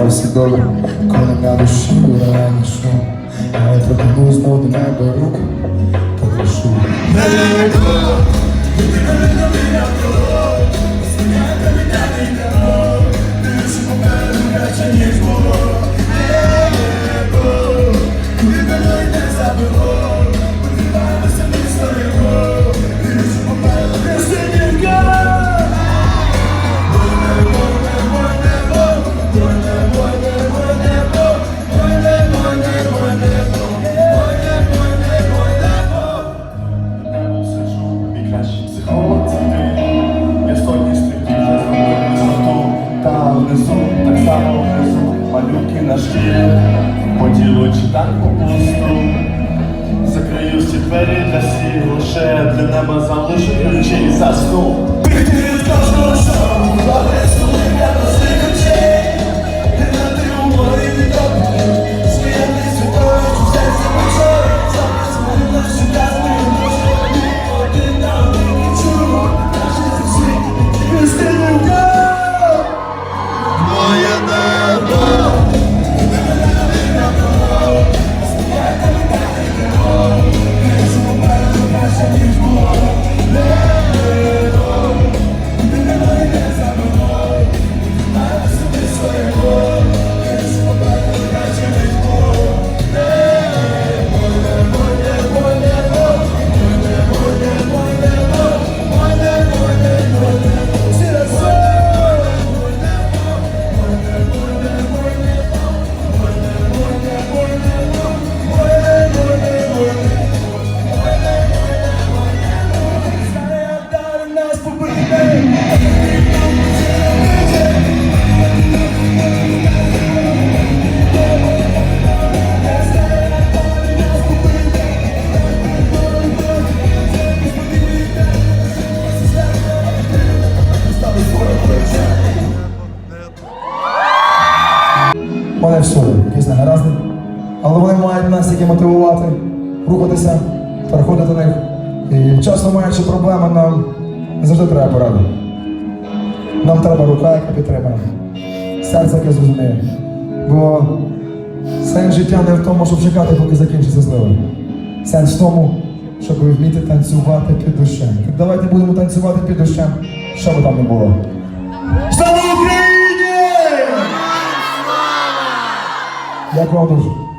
та все добре, коли на душі ураган шум. А я протягну знов до неба руку, попрошу. Сиджу, По ділу чи так по пусту. Закрию всі двері для всіх, лише для неба залишу ключі засну. Вони всюди, якісь негаразди. Але вони мають нас тільки мотивувати, рухатися, переходити до них. І часто маючи проблеми, нам не завжди треба поради. Нам треба рука, яка підтримує, серце, яке зрозуміє. Бо сенс життя не в тому, щоб чекати, поки закінчиться злива. Сенс в тому, щоб ви вміти танцювати під дощем. Так давайте будемо танцювати під дощем, що би там не було. D'accord.